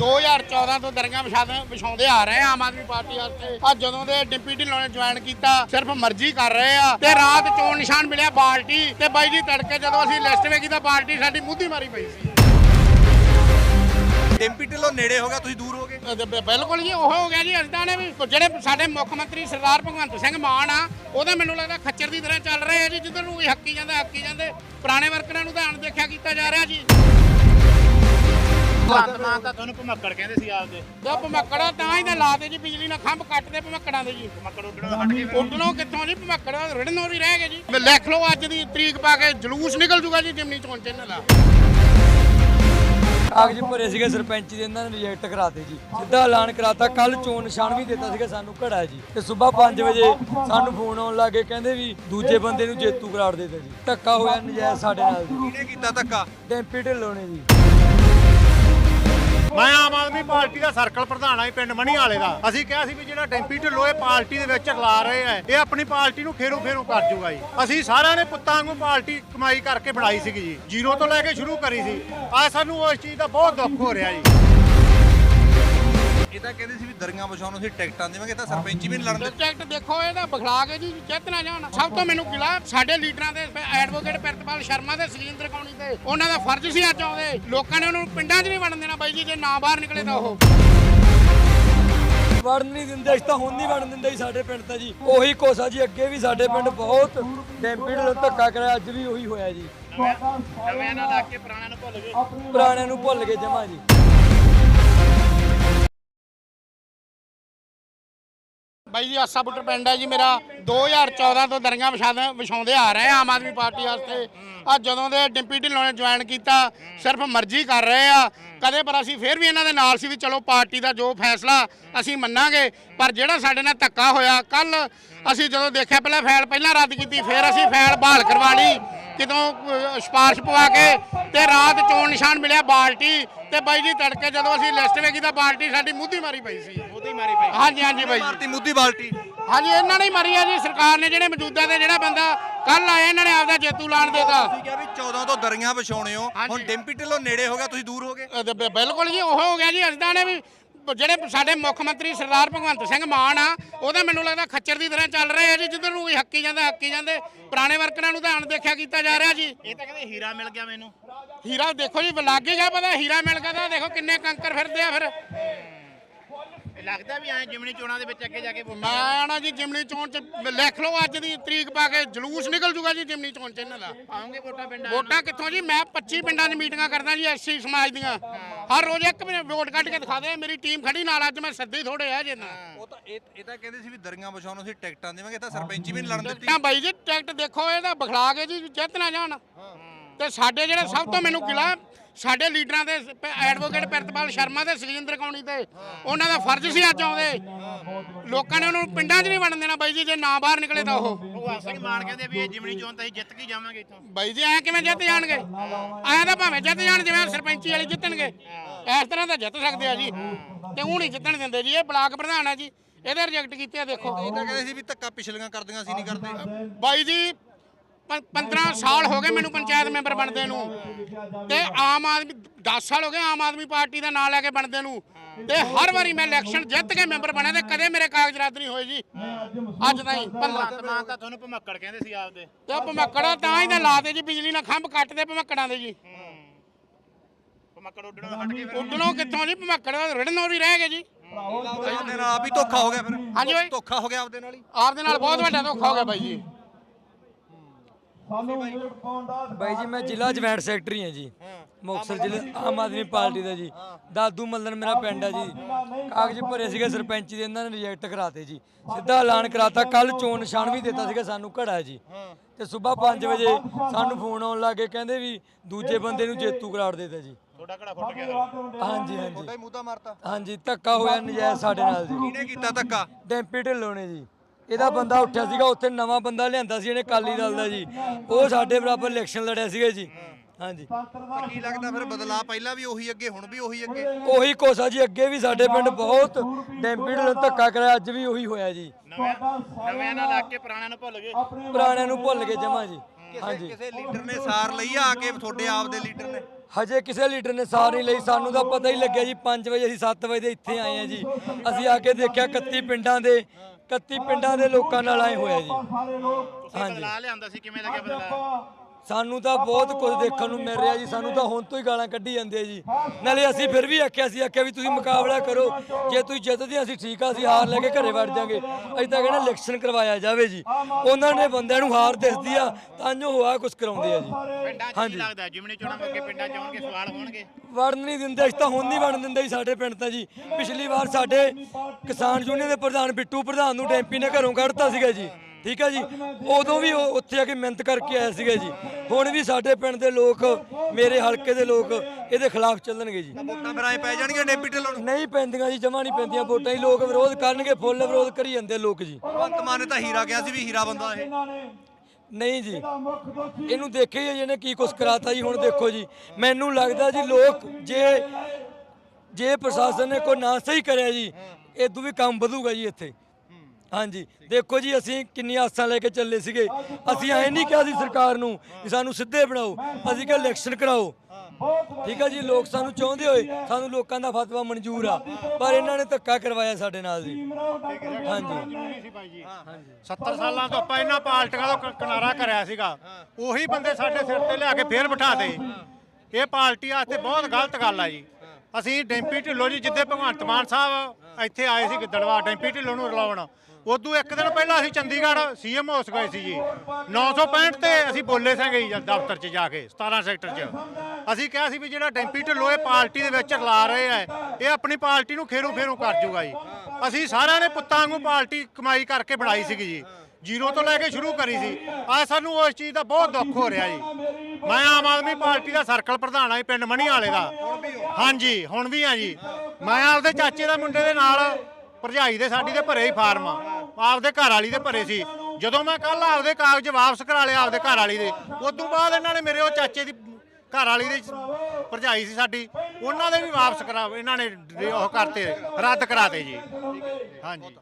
2014 ਤੋਂ ਦਰਗਾਹ ਵਿਛਾਦੇ ਵਿਛਾਉਂਦੇ ਆ ਰਹੇ ਆ ਆਮ ਆਦਮੀ ਪਾਰਟੀ ਵਾਸਤੇ ਆ ਜਦੋਂ ਦੇ ਡਿਪਟੀ ਢਿੱਲੋਂ ਨੇ ਜੁਆਇਨ ਕੀਤਾ ਸਿਰਫ ਮਰਜ਼ੀ ਕਰ ਰਹੇ ਆ। ਤੇ ਰਾਤ ਚੋਣ ਨਿਸ਼ਾਨ ਮਿਲਿਆ ਬਾਲਟੀ। ਤੇ ਬਾਈ ਜੀ ਤੜਕੇ ਜਦੋਂ ਅਸੀਂ ਲਿਸਟ ਵੇਖੀ ਤਾਂ ਬਾਲਟੀ ਸਾਡੀ ਮੁੱਧੀ ਮਾਰੀ ਪਈ ਸੀ। ਡਿੰਪੀ ਢਿੱਲੋਂ ਨੇੜੇ ਹੋ ਗਿਆ ਤੁਸੀਂ ਦੂਰ ਹੋ ਗਏ? ਬਿਲਕੁਲ ਜੀ ਉਹ ਹੋ ਗਿਆ ਜੀ ਤਾਂ ਨੇ ਵੀ ਜਿਹੜੇ ਸਾਡੇ ਮੁੱਖ ਮੰਤਰੀ ਸਰਦਾਰ ਭਗਵੰਤ ਸਿੰਘ ਮਾਨ ਆ ਉਹਦਾ ਮੈਨੂੰ ਲੱਗਦਾ ਖੱਚਰ ਦੀ ਤਰ੍ਹਾਂ ਚੱਲ ਰਹੇ ਆ ਜੀ ਜਿੱਧਰ ਨੂੰ ਵੀ ਹੱਕੀ ਜਾਂਦੇ ਹੱਕੀ ਜਾਂਦੇ। ਪੁਰਾਣੇ ਵਰਕਰਾਂ ਨੂੰ ਤਾਂ ਅਣਦੇਖਿਆ ਕੀਤਾ ਜਾ ਰਿਹਾ ਜੀ। ਭਗਵੰਤ ਮਾਨ ਤਾਂ ਤੁਹਾਨੂੰ ਭਮੱਕੜ ਕਹਿੰਦੇ ਸੀ ਆਪਦੇ। ਤੇ ਭਮੱਕੜਾ ਤਾਂ ਹੀ ਤਾਂ ਲਾਤੇ ਜੀ ਬਿਜਲੀ ਨਾਲ ਖੰਭ ਕੱਟਦੇ ਭਮੱਕੜਾਂ ਦੇ ਜੀ। ਭਮੱਕੜ ਉੱਡਣੋਂ ਹਟ ਕੇ ਉੱਡਣੋਂ ਕਿੱਥੋਂ ਜੀ ਭਮੱਕੜਾ ਰਿੜਨੋਂ ਵੀ ਰਹਿ ਗਏ ਜੀ। ਲਿਖ ਲਓ ਅੱਜ ਦੀ ਤਰੀਕ ਪਾ ਕੇ ਜਲੂਸ ਨਿਕਲ ਜੂਗਾ ਜੀ ਜਿਮਨੀ ਚੋਣ ਚ ਇਹਨਾਂ ਦਾ। ਕਾਗਜ਼ ਭਰੇ ਸੀਗੇ ਸਰਪੰਚ ਦੇ ਇਹਨਾਂ ਨੇ ਰਿਜੈਕਟ ਕਰਾਤੇ ਜੀ। ਸਿੱਧਾ ਐਲਾਨ ਕਰਾਤਾ ਕੱਲ ਚੋਣ ਨਿਸ਼ਾਨ ਵੀ ਦਿੱਤਾ ਸੀਗਾ ਸਾਨੂੰ ਘੜਾ ਜੀ। ਤੇ ਸਵੇਰ 5 ਵਜੇ ਸਾਨੂੰ ਫੋਨ ਆਉਣ ਲੱਗੇ ਕਹਿੰਦੇ ਵੀ ਦੂਜੇ ਬੰਦੇ ਨੂੰ ਜੇਤੂ ਕਰਾਰ ਦੇ ਦਿੱਤਾ ਜੀ। ਧੱਕਾ ਹੋਇਆ ਨਜਾਇਜ਼ ਸਾਡੇ ਨਾਲ ਜੀ। ਕਿਹਨੇ ਕੀਤਾ ਧੱਕਾ? ਡੈਂਪੀ ਢਿੱਲੋਂ ਨੇ ਜੀ। ਮੈਂ ਆਮ ਆਦਮੀ ਪਾਰਟੀ ਦਾ ਸਰਕਲ ਪ੍ਰਧਾਨ ਆਈ ਪਿੰਡ ਮਣੀ ਵਾਲੇ ਦਾ। ਅਸੀਂ ਕਿਹਾ ਸੀ ਵੀ ਜਿਹੜਾ ਡੈਂਪੀ ਢਿੱਲੋਂ ਇਹ ਪਾਰਟੀ ਦੇ ਵਿੱਚ ਲਾ ਰਹੇ ਆ, ਇਹ ਆਪਣੀ ਪਾਰਟੀ ਨੂੰ ਖੇਰੂ ਖੇਰੂ ਕਰ ਜੂਗਾ ਜੀ। ਅਸੀਂ ਸਾਰਿਆਂ ਨੇ ਪੁੱਤਾਂ ਵਾਂਗੂ ਪਾਰਟੀ ਕਮਾਈ ਕਰਕੇ ਬਣਾਈ ਸੀਗੀ ਜੀ। ਜ਼ੀਰੋ ਤੋਂ ਲੈ ਕੇ ਸ਼ੁਰੂ ਕਰੀ ਸੀ। ਆ ਸਾਨੂੰ ਉਸ ਚੀਜ਼ ਦਾ ਬਹੁਤ ਦੁੱਖ ਹੋ ਰਿਹਾ ਜੀ। ਇਹ ਤਾਂ ਕਹਿੰਦੇ ਸੀ ਵੀ ਦਰੀਆਂ ਵਿਛਾਉਣ ਨੂੰ ਅਸੀਂ ਟਿਕਟਾਂ ਦੇਵਾਂਗੇ ਤਾਂ ਸਰਪੰਚੀ ਵੀ ਨਹੀਂ ਲੜਨ ਦਿੱਤੇ ਪ੍ਰੋਜੈਕਟ ਦੇਖੋ ਇਹਦਾ ਬਖਲਾ ਕੇ ਜੀ ਜਿੱਤ ਨਾ ਜਾਣ। ਸਭ ਤੋਂ ਮੈਨੂੰ ਗਿਲਾ ਸਾਡੇ ਲੀਡਰਾਂ ਦੇ ਐਡਵੋਕੇਟ ਪ੍ਰਿਤਪਾਲ ਸ਼ਰਮਾ ਤੇ ਸੁਰਿੰਦਰ ਕੌਣੀ ਤੇ ਉਹਨਾਂ ਦਾ ਫਰਜ਼ ਸੀ ਅੱਜ ਆਉਂਦੇ। ਲੋਕਾਂ ਨੇ ਉਹਨਾਂ ਨੂੰ ਪਿੰਡਾਂ 'ਚ ਨਹੀਂ ਵੜਨ ਦੇਣਾ ਬਾਈ ਜੀ ਜੇ ਨਾ ਬਾਹਰ ਨਿਕਲੇ ਤਾਂ ਉਹ। ਵੜਨ ਨਹੀਂ ਦਿੰਦੇ ਅਸੀਂ ਤਾਂ ਹੁਣ ਨਹੀਂ ਵੜਨ ਦਿੰਦੇ ਜੀ ਸਾਡੇ ਪਿੰਡ ਤਾਂ ਜੀ। ਉਹੀ ਕੋਸਾ ਜੀ ਅੱਗੇ ਵੀ ਸਾਡੇ ਪਿੰਡ ਬਹੁਤ ਡੈਂਪੀ ਢਿੱਲੋਂ ਧੱਕਾ ਕਰਿਆ ਅੱਜ ਵੀ ਉਹੀ ਹੋਇਆ ਜੀ। ਨਵੇਂ ਨਾਲ ਲਾ ਕੇ ਪੁਰਾਣਿਆਂ ਨੂੰ ਭੁੱਲ ਗਏ। ਪੁਰਾਣਿਆਂ ਨੂੰ ਭੁੱਲ ਗਏ ਜਮਾ ਜੀ। ਬਾਈ ਜੀ, ਆਸਾ ਬੁੱਟਰ ਪਿੰਡ ਹੈ ਜੀ ਮੇਰਾ। 2014 ਤੋਂ ਦਰਗਾਹ ਵਿਛਾਦੇ, ਵਿਛਾਉਂਦੇ ਆ ਰਹੇ ਆ ਆਮ ਆਦਮੀ ਪਾਰਟੀ ਵਾਸਤੇ। ਆ ਜਦੋਂ ਦੇ ਡਿੰਪੀ ਢਿੱਲੋਂ ਨੇ ਜੁਆਇਨ ਕੀਤਾ, ਸਿਰਫ ਮਰਜ਼ੀ ਕਰ ਰਹੇ ਆ। ਕਦੇ ਪਰ ਅਸੀਂ ਫੇਰ ਵੀ ਇਹਨਾਂ ਦੇ ਨਾਲ ਸੀ ਵੀ ਚਲੋ ਪਾਰਟੀ ਦਾ ਜੋ ਫੈਸਲਾ ਅਸੀਂ ਮੰਨਾਂਗੇ, ਪਰ ਜਿਹੜਾ ਸਾਡੇ ਨਾਲ ਧੱਕਾ ਹੋਇਆ ਕੱਲ ਅਸੀਂ ਜਦੋਂ ਦੇਖਿਆ, ਪਹਿਲਾਂ ਫੈਲ ਪਹਿਲਾਂ ਰੱਦ ਕੀਤੀ, ਫੇਰ ਅਸੀਂ ਫੈਲ ਬਹਾਲ ਕਰਵਾ ਲਈ ਕਿਤੋਂ ਅਹ, ਸਿਫਾਰਿਸ਼ ਪਵਾ ਕੇ ਤੇ ਰਾਤ ਚੋਣ ਨਿਸ਼ਾਨ ਮਿਲਿਆ ਬਾਲਟੀ ਤੇ ਬਾਈ ਜੀ ਤੜਕੇ ਜਦੋਂ ਅਸੀਂ ਲਿਸਟ ਵੇਖੀ ਤਾਂ ਬਾਲਟੀ ਸਾਡੀ ਮੁੱਧੀ ਮਾਰੀ ਪਈ ਸੀ। ਉਹਦੀ ਮਾਰੀ ਪਈ। ਹਾਂਜੀ ਹਾਂਜੀ ਬਾਈ ਜੀ। ਭਾਰਤੀ ਮੁੱਦੀ ਬਾਲਟੀ। ਹਾਂਜੀ ਇਹਨਾਂ ਨੇ ਹੀ ਮਾਰੀ ਆ ਜੀ। ਸਰਕਾਰ ਨੇ ਜਿਹੜੇ ਮੌਜੂਦਾ ਤੇ ਜਿਹੜਾ ਬੰਦਾ ਕੱਲ ਆਇਆ ਇਹਨਾਂ ਨੇ ਆਪਦਾ ਜੇਤੂ ਐਲਾਨ ਦੇਤਾ। ਤੁਸੀਂ ਕਿਹਾ ਵੀ 14 ਤੋਂ ਦਰੀਆਂ ਵਿਛਾਉਣੇ ਹੋ ਹਾਂਜੀ। ਹੁਣ ਡਿੰਪੀ ਢਿੱਲੋਂ ਨੇੜੇ ਹੋ ਗਿਆ ਤੁਸੀਂ ਦੂਰ ਹੋ ਗਏ। ਅਹ ਤੇ ਬ- ਬਿਲਕੁਲ ਜੀ ਉਹ ਹੋ ਗਿਆ ਜੀ। ਅਸੀਂ ਤਾਂ ਨੇ ਵੀ ਜਿਹੜੇ ਸਾਡੇ ਮੁੱਖ ਮੰਤਰੀ ਸਰਦਾਰ ਭਗਵੰਤ ਸਿੰਘ ਮਾਨ ਆ ਉਹਦਾ ਮੈਨੂੰ ਲੱਗਦਾ ਖੱਚਰ ਦੀ ਤਰ੍ਹਾਂ ਚੱਲ ਰਹੇ ਆ ਜੀ ਜਿੱਧਰ ਨੂੰ ਵੀ ਹੱਕੀ ਜਾਂਦੇ ਹੱਕੀ ਜਾਂਦੇ। ਪੁਰਾਣੇ ਵਰਕਰਾਂ ਨੂੰ ਤਾਂ ਅਣਦੇਖਿਆ ਕੀਤਾ ਜਾ ਰਿਹਾ ਜੀ। ਇਹ ਤਾਂ ਕਹਿੰਦੇ ਹੀਰਾ ਮਿਲ ਗਿਆ ਮੈਨੂੰ। ਹੀਰਾ ਦੇਖੋ ਜੀ ਲੱਗ ਗਿਆ ਪਤਾ ਹੀਰਾ ਮਿਲ ਗਿਆ ਤਾਂ ਦੇਖੋ ਕਿੰਨੇ ਕੰਕਰ ਫਿਰਦੇ ਆ ਫਿਰ। ਲੱਗਦਾ ਵੀ ਐ ਜਿਮਣੀ ਚੋਣਾਂ ਦੇ ਵਿੱਚ ਅੱਗੇ ਜਾ ਕੇ ਵੋਟਾਂ ਮੈਂ ਨਾ ਜੀ ਜਿਮਨੀ ਚੋਣ ਚ ਲਿਖ ਲਓ ਅੱਜ ਦੀ ਤਰੀਕ ਪਾ ਕੇ ਜਲੂਸ ਨਿਕਲ ਜੂਗਾ ਜੀ ਜਿਮਨੀ ਚੋਣ ਚ ਇਹਨਾਂ ਦਾ। ਪਾਉਂਗੇ ਵੋਟਾਂ ਪਿੰਡਾਂ ਵੋਟਾਂ ਕਿੱਥੋਂ ਜੀ? ਮੈਂ 25 ਪਿੰਡਾਂ 'ਚ ਮੀਟਿੰਗਾਂ ਕਰਦਾ ਜੀ ਐਸਸੀ ਸਮਾਜ ਦੀਆਂ। ਹਰ ਰੋਜ਼ ਇੱਕ ਵੀ ਵੋਟ ਕੱਢ ਕੇ ਦਿਖਾ ਦੇ ਮੇਰੀ ਟੀਮ ਖੜੀ ਨਾਲ ਅੱਜ ਮੈਂ ਸੱਦੇ ਥੋੜੇ ਆ ਜੇ ਨਾ ਉਹ ਤਾਂ ਇਹ ਇਹ ਤਾਂ ਕਹਿੰਦੇ ਸੀ ਵੀ ਦਰੀਆਂ ਵਿਛਾਉਣ ਅਸੀਂ ਟਿਕਟਾਂ ਦੇਵਾਂਗੇ ਤਾਂ ਸਰਪੰਚੀ ਵੀ ਨਹੀਂ ਲੜਨ ਦਿੱਤੀ। ਤਾਂ ਬਾਈ ਜੀ ਟਿਕਟ ਦੇਖੋ ਇਹਦਾ ਬਖਲਾ ਕੇ ਜੀ ਜਿੱਤ ਨਾ ਜਾਣ। ਤੇ ਸਾਡੇ ਜਿਹੜੇ ਸਭ ਤੋਂ ਮੈਨੂੰ ਗਿਲਾ ਸਾਡੇ ਲੀਡਰਾਂ ਦੇ ਐਡਵੋਕੇਟ ਪ੍ਰਿਤਪਾਲ ਸ਼ਰਮਾ ਤੇ ਸੁਰਿੰਦਰ ਕੌਣੀ ਤੇ ਉਹਨਾਂ ਦਾ ਫਰਜ਼ ਸੀ ਅੱਜ ਆਉਂਦੇ। ਲੋਕਾਂ ਨੇ ਉਹਨਾਂ ਨੂੰ ਪਿੰਡਾਂ 'ਚ ਨਹੀਂ ਵੜਨ ਦੇਣਾ ਬਾਈ ਜੀ ਜੇ ਨਾ ਬਾਹਰ ਨਿਕਲੇ ਤਾਂ ਉਹ। ਭਗਵਾਨ ਸਿੰਘ ਮਾਨ ਕਹਿੰਦੇ ਵੀ ਇਹ ਜਿਮਣੀ ਚੋਣ ਤਾਂ ਅਸੀਂ ਜਿੱਤ ਕੇ ਹੀ ਜਾਵਾਂਗੇ ਇੱਥੋਂ। ਬਾਈ ਜੀ ਐ ਕਿਵੇਂ ਜਿੱਤ ਜਾਣਗੇ? ਐ ਤਾਂ ਭਾਵੇਂ ਜਿੱਤ ਜਾਣ ਜਿਵੇਂ ਸਰਪੰਚੀ ਵਾਲੇ ਜਿੱਤਣਗੇ। ਇਸ ਤਰ੍ਹਾਂ ਤਾਂ ਜਿੱਤ ਸਕਦੇ ਆ ਜੀ। ਤੇ ਉਹ ਨਹੀਂ ਜਿੱਤਣ ਦਿੰਦੇ ਜੀ ਇਹ ਬਲਾਕ ਪ੍ਰਧਾਨ ਆ ਜੀ। ਇਹਦੇ ਰਿਜੈਕਟ ਕੀਤੇ ਆ ਦੇਖੋ। ਇਹ ਤਾਂ ਕਹਿੰਦੇ ਸੀ ਵੀ ਧੱਕਾ ਪਿਛਲੀਆਂ ਕਰਦੀਆਂ ਸੀ ਨਹੀਂ ਕਰਦੇ। ਬਾਈ ਜੀ 15 ਸਾਲ ਹੋ ਗਏ ਮੈਨੂੰ ਪੰਚਾਇਤ ਮੈਂਬਰ ਬਣਦੇ ਨੂੰ। ਤੇ ਆਮ ਆਦਮੀ 10 ਸਾਲ ਹੋ ਗਏ ਆਮ ਆਦਮੀ ਪਾਰਟੀ ਦਾ ਨਾਂ ਲੈ ਕੇ ਬਣਦੇ ਨੂੰ। ਤੇ ਹਰ ਵਾਰੀ ਮੈਂ ਇਲੈਕਸ਼ਨ ਜਿੱਤ ਕੇ ਮੈਂਬਰ ਬਣਿਆ ਤੇ ਕਦੇ ਮੇਰੇ ਕਾਗਜ਼ ਰੱਦ ਨਹੀਂ ਹੋਏ ਜੀ। ਅੱਜ ਤਾਈਂ 15 ਭਗਵੰਤ ਮਾਨ ਤਾਂ ਤੁਹਾਨੂੰ ਭਮੱਕੜ ਕਹਿੰਦੇ ਸੀ ਆਪਦੇ। ਤੇ ਭਮੱਕੜਾ ਤਾਂ ਹੀ ਤਾਂ ਲਾਤੇ ਜੀ ਬਿਜਲੀ ਨਾਲ ਖੰਭ ਕੱਟਦੇ ਭਮੱਕੜਾਂ ਦੇ ਜੀ। ਭਮੱਕੜ ਉੱਡਣੋਂ ਹਟ ਕੇ ਉੱਡਣੋਂ ਕਿੱਥੋਂ ਜੀ ਭਮੱਕੜ ਰਿੜਨੋਂ ਵੀ ਰਹਿ ਗਏ ਜੀ। ਨਾਲ ਆਪ ਹੀ ਧੋਖਾ ਹੋ ਗਿਆ ਫਿਰ। ਹਾਂਜੀ ਧੋਖਾ ਹੋ ਗਿਆ ਆਪਦੇ ਨਾਲ ਹੀ। ਆਪਦੇ ਨਾਲ ਬਹੁਤ ਵੱਡਾ ਧੋਖਾ ਹੋ ਗਿਆ ਬਾਈ ਜੀ। ਬਾਈ ਜੀ ਮੈਂ ਜ਼ਿਲ੍ਹਾ ਜਵੈਂਟ ਸੈਕਟਰੀ ਹਾਂ ਜੀ। ਮੁਕਤਸਰ ਜ਼ਿਲ੍ਹੇ ਆਮ ਆਦਮੀ ਪਾਰਟੀ ਦਾ ਜੀ। ਦਾਦੂ ਮੱਲਨ ਮੇਰਾ ਪਿੰਡ ਹੈ ਜੀ। ਕਾਗਜ਼ ਭਰੇ ਸੀਗੇ ਸਰਪੰਚ ਦੇ ਇਹਨਾਂ ਨੇ ਰਿਜੈਕਟ ਕਰਾਤੇ ਜੀ। ਸਿੱਧਾ ਐਲਾਨ ਕਰਾਤਾ। ਕੱਲ ਚੋਣ ਨਿਸ਼ਾਨ ਵੀ ਦਿੱਤਾ ਸੀਗਾ ਸਾਨੂੰ ਘੜਾ ਜੀ। ਤੇ ਸਵੇਰ 5 ਵਜੇ ਸਾਨੂੰ ਫੋਨ ਆਉਣ ਲੱਗੇ ਕਹਿੰਦੇ ਵੀ ਦੂਜੇ ਬੰਦੇ ਨੂੰ ਜੇਤੂ ਕਰਾਰ ਦੇ ਦਿੱਤਾ ਜੀ। ਥੋੜਾ ਘੜਾ ਫੁੱਟ ਗਿਆ। ਹਾਂਜੀ ਹਾਂਜੀ। ਉਹਦਾ ਹੀ ਮੁੱਦਾ ਮਾਰਤਾ। ਹਾਂਜੀ ਧੱਕਾ ਹੋਇਆ ਨਜਾਇਜ਼ ਸਾਡੇ ਨਾਲ ਜੀ। ਕਿਹਨੇ ਕੀਤਾ ਧੱਕਾ? ਡੈਂਪੀ ਢਿੱਲੋਂ ਨੇ ਜੀ। ਇਹਦਾ ਬੰਦਾ ਉੱਠਿਆ ਸੀਗਾ ਉੱਥੇ ਨਵਾਂ ਬੰਦਾ ਲਿਆਂਦਾ ਸੀ ਇਹਨੇ ਕਾਲੀ ਦਲ ਦਾ ਜੀ। ਉਹ ਸਾਡੇ ਬਰਾਬਰ ਇਲੈਕਸ਼ਨ ਲੜਿਆ ਸੀਗਾ ਜੀ। ਹਾਂਜੀ। ਤਾਂ ਕੀ ਲੱਗਦਾ ਫਿਰ ਬਦਲਾਅ ਪਹਿਲਾਂ ਵੀ ਉਹੀ ਅੱਗੇ ਹੁਣ ਵੀ ਉਹੀ ਅੱਗੇ? ਉਹੀ ਕੋਸਾ ਜੀ ਅੱਗੇ ਵੀ ਸਾਡੇ ਪਿੰਡ ਬਹੁਤ ਡੈਂਪੀ ਢਿੱਲੋਂ ਧੱਕਾ ਕਰਿਆ ਅੱਜ ਵੀ ਉਹੀ ਹੋਇਆ ਜੀ। ਨਵੇਂ ਨਵੇਂ ਨਾਲ ਲਾ ਕੇ ਪੁਰਾਣਿਆਂ ਨੂੰ ਭੁੱਲ ਗਏ। ਪੁਰਾਣਿਆਂ ਨੂੰ ਭੁੱਲ ਗਏ ਜਮਾ ਜੀ। ਕਿਸੇ ਹਾਂਜੀ। ਕਿਸੇ ਲੀਡਰ ਨੇ ਸਾਰ ਲਈ ਆ ਕੇ ਤੁਹਾਡੇ ਆਪ ਦੇ ਲੀਡਰ ਨੇ? ਹਜੇ ਕਿਸੇ ਲੀਡਰ ਨੇ ਸਾਰ ਨਹੀਂ ਲਈ ਸਾਨੂੰ ਤਾਂ ਪਤਾ ਹੀ ਲੱਗਿਆ ਜੀ 5 ਵਜੇ ਅਸੀਂ 7 ਵਜੇ ਦੇ ਇੱਥੇ ਆਏ ਆ ਜੀ। ਅਸੀਂ ਆ ਕੇ ਦੇਖਿਆ 31 ਪਿੰਡਾਂ ਦੇ 31 ਪਿੰਡਾਂ ਦੇ ਲੋਕਾਂ ਨਾਲ ਆਏ ਹੋਇਆ ਜੀ। ਹਾਂਜੀ। ਬਦਲਾ ਲਿਆਂਦਾ ਸੀ ਕਿਵੇਂ ਲੱਗਿਆ ਬਦਲਾ ਸਾਨੂੰ ਤਾਂ ਬਹੁਤ ਕੁਝ ਦੇਖਣ ਨੂੰ ਮਿਲ ਰਿਹਾ ਜੀ ਸਾਨੂੰ ਤਾਂ ਹੁਣ ਤੋਂ ਹੀ ਗਾਲਾਂ ਕੱਢੀ ਜਾਂਦੇ ਆ ਜੀ ਨਾਲੇ ਅਸੀਂ ਫਿਰ ਵੀ ਆਖਿਆ ਸੀ ਆਖਿਆ ਵੀ ਤੁਸੀਂ ਮੁਕਾਬਲਾ ਕਰੋ। ਜੇ ਤੁਸੀਂ ਜਿੱਤਦੇ ਅਸੀਂ ਠੀਕ ਆ ਅਸੀਂ ਹਾਰ ਲੈ ਕੇ ਘਰੇ ਵੜ ਜਾਾਂਗੇ। ਅਸੀਂ ਤਾਂ ਕਹਿੰਦੇ ਇਲੈਕਸ਼ਨ ਕਰਵਾਇਆ ਜਾਵੇ ਜੀ। ਉਹਨਾਂ ਨੇ ਬੰਦਿਆਂ ਨੂੰ ਹਾਰ ਦਿਸਦੀ ਆ ਤਾਂ ਜੋ ਹੋਆ ਕੁਝ ਕਰਾਉਂਦੇ ਆ ਜੀ। ਪਿੰਡਾਂ 'ਚ ਕੀ ਹਾਂਜੀ। ਲੱਗਦਾ? ਜਿਮਣੀ ਚੋਣਾਂ ਮੌਕੇ ਪਿੰਡਾਂ 'ਚ ਆਉਣਗੇ ਸਵਾਲ ਹੋਣਗੇ? ਵੜਨ ਨਹੀਂ ਦਿੰਦੇ ਅਸੀਂ ਤਾਂ ਹੁਣ ਨਹੀਂ ਵੜਨ ਦਿੰਦੇ ਜੀ ਸਾਡੇ ਪਿੰਡ ਤਾਂ ਜੀ। ਪਿਛਲੀ ਵਾਰ ਸਾਡੇ ਕਿਸਾਨ ਯੂਨੀਅਨ ਦੇ ਪ੍ਰਧਾਨ ਬਿੱਟੂ ਪ੍ਰਧਾਨ ਨੂੰ ਡੈਂਪੀ ਨੇ ਘਰੋਂ ਕੱਢਤਾ ਸੀਗਾ ਜੀ। ਠੀਕ ਹੈ ਜੀ? ਉਦੋਂ ਵੀ ਉਹ ਉੱਥੇ ਆ ਕੇ ਮਿਹਨਤ ਕਰਕੇ ਆਇਆ ਸੀਗਾ ਜੀ। ਹੁਣ ਵੀ ਸਾਡੇ ਪਿੰਡ ਦੇ ਲੋਕ ਮੇਰੇ ਹਲਕੇ ਦੇ ਲੋਕ ਇਹਦੇ ਖਿਲਾਫ ਚੱਲਣਗੇ ਜੀ। ਵੋਟਾਂ ਫਿਰ ਆਏ ਪੈ ਜਾਣਗੀਆਂ ਡੈਂਪੀ ਢਿੱਲੋਂ ਨੂੰ? ਨਹੀਂ ਪੈਂਦੀਆਂ ਜੀ ਜਮਾ ਨਹੀਂ ਪੈਂਦੀਆਂ ਵੋਟਾਂ ਹੀ ਲੋਕ ਵਿਰੋਧ ਕਰਨਗੇ ਫੁੱਲ ਵਿਰੋਧ ਕਰੀ ਜਾਂਦੇ ਲੋਕ ਜੀ। ਭਗਵੰਤ ਮਾਨ ਨੇ ਤਾਂ ਹੀਰਾ ਕਿਹਾ ਸੀ ਵੀ ਹੀਰਾ ਬੰਦਾ ਇਹ। ਨਹੀਂ ਜੀ। ਇਹਨੂੰ ਦੇਖੇ ਹੀ ਆ ਜਿਹਨੇ ਕੀ ਕੁਛ ਕਰਾਤਾ ਜੀ ਹੁਣ ਦੇਖੋ ਜੀ। ਮੈਨੂੰ ਲੱਗਦਾ ਜੀ ਲੋਕ ਜੇ ਜੇ ਪ੍ਰਸ਼ਾਸਨ ਨੇ ਕੋਈ ਨਾ ਸਹੀ ਕਰਿਆ ਜੀ ਇਦੋਂ ਵੀ ਕੰਮ ਵਧੂਗਾ ਜੀ ਇੱਥੇ। ਹਾਂਜੀ। ਦੇਖੋ ਜੀ, ਅਸੀਂ ਕਿੰਨੀਆਂ ਆਸਾਂ ਲੈ ਕੇ ਚੱਲੇ ਸੀਗੇ। ਅਸੀਂ ਐ ਨਹੀਂ ਕਿਹਾ ਸੀ ਸਰਕਾਰ ਨੂੰ ਕਿ ਸਾਨੂੰ ਸਿੱਧੇ ਬਣਾਓ। ਅਸੀਂ ਕਿਹਾ ਇਲੈਕਸ਼ਨ ਕਰਾਓ। ਠੀਕ ਹੈ ਜੀ, ਲੋਕ ਸਾਨੂੰ ਚਾਹੁੰਦੇ ਹੋਏ ਸਾਨੂੰ ਲੋਕਾਂ ਦਾ ਫਤਵਾ ਮਨਜ਼ੂਰ ਆ। ਪਰ ਇਹਨਾਂ ਨੇ ਧੱਕਾ ਕਰਵਾਇਆ ਸਾਡੇ ਨਾਲ ਜੀ। ਹਾਂਜੀ। ਜ਼ਰੂਰੀ 70 ਸਾਲਾਂ ਤੋਂ ਆਪਾਂ ਇਹਨਾਂ ਪਾਰਟੀਆਂ ਦਾ ਕਿਨਾਰਾ ਕਰਿਆ ਸੀਗਾ। ਉਹੀ ਬੰਦੇ ਸਾਡੇ ਸਿਰ ਤੇ ਲਿਆ ਕੇ ਫੇਰ ਬਿਠਾ ਦੇ। ਇਹ ਪਾਰਟੀ ਵਾਸਤੇ ਬਹੁਤ ਗਲਤ ਗੱਲ ਆ ਜੀ। ਅਸੀਂ ਡੈਂਪੀ ਢਿੱਲੋਂ ਜੀ ਜਿੱਦੇ ਭਗਵੰਤ ਮਾਨ ਸਾਹਿਬ ਇੱਥੇ ਆਏ ਸੀ ਗਿੱਦੜਵਾ, ਡੈਂਪੀ ਢਿੱਲੋਂ ਨੂੰ ਰਲਾਉਣ। ਉਦੋਂ ਇੱਕ ਦਿਨ ਪਹਿਲਾਂ ਅਸੀਂ ਚੰਡੀਗੜ੍ਹ ਸੀਐਮ ਹਾਊਸ ਗਏ ਸੀ ਜੀ। 965 ਤੇ ਅਸੀਂ ਬੋਲੇ ਸਾਂਗੇ ਜੀ ਦਫ਼ਤਰ 'ਚ ਜਾ ਕੇ 17 ਸੈਕਟਰ 'ਚ। ਅਸੀਂ ਕਿਹਾ ਸੀ ਵੀ ਜਿਹੜਾ ਡੈਂਪੀ ਢਿੱਲੋਂ ਇਹ ਪਾਰਟੀ ਦੇ ਵਿੱਚ ਰਲਾ ਰਹੇ ਆ, ਇਹ ਆਪਣੀ ਪਾਰਟੀ ਨੂੰ ਖੇਰੂ ਫੇਰੂ ਕਰ ਜੂਗਾ ਜੀ। ਅਸੀਂ ਸਾਰਿਆਂ ਨੇ ਪੁੱਤਾਂ ਵਾਂਗੂ ਪਾਰਟੀ ਕਮਾਈ ਕਰਕੇ ਬਣਾਈ ਸੀਗੀ ਜੀ। ਜ਼ੀਰੋ ਤੋਂ ਲੈ ਕੇ ਸ਼ੁਰੂ ਕਰੀ ਸੀ। ਆ ਸਾਨੂੰ ਉਸ ਚੀਜ਼ ਦਾ ਬਹੁਤ ਦੁੱਖ ਹੋ ਰਿਹਾ ਜੀ। ਮੈਂ ਆਮ ਆਦਮੀ ਪਾਰਟੀ ਦਾ ਸਰਕਲ ਪ੍ਰਧਾਨ ਆ ਜੀ, ਪਿੰਡ ਮਣੀ ਵਾਲੇ ਦਾ। ਹਾਂਜੀ, ਹੁਣ ਵੀ ਆ ਜੀ। ਮੈਂ ਆਪਦੇ ਚਾਚੇ ਦਾ ਮੁੰਡੇ ਦੇ ਨਾਲ ਭਰਜਾਈ ਦੇ ਸਾਡੀ ਦੇ ਭਰੇ ਹੀ ਫਾਰਮ ਆ। ਆਪਦੇ ਘਰ ਵਾਲੀ ਦੇ ਭਰੇ ਸੀ। ਜਦੋਂ ਮੈਂ ਕੱਲ ਆਪਦੇ ਕਾਗਜ਼ ਵਾਪਸ ਕਰਾ ਲਏ ਆਪਦੇ ਘਰ ਵਾਲੀ ਦੇ ਉਸ ਤੋਂ ਬਾਅਦ ਇਹਨਾਂ ਨੇ ਮੇਰੇ ਉਹ ਚਾਚੇ ਦੀ ਘਰ ਵਾਲੀ ਦੀ ਭਰਜਾਈ ਸੀ ਸਾਡੀ, ਉਹਨਾਂ ਦੇ ਵੀ ਵਾਪਸ ਕਰਾ, ਇਹਨਾਂ ਨੇ ਉਹ ਕਰਤੇ, ਰੱਦ ਕਰਾਤੇ ਜੀ। ਹਾਂਜੀ।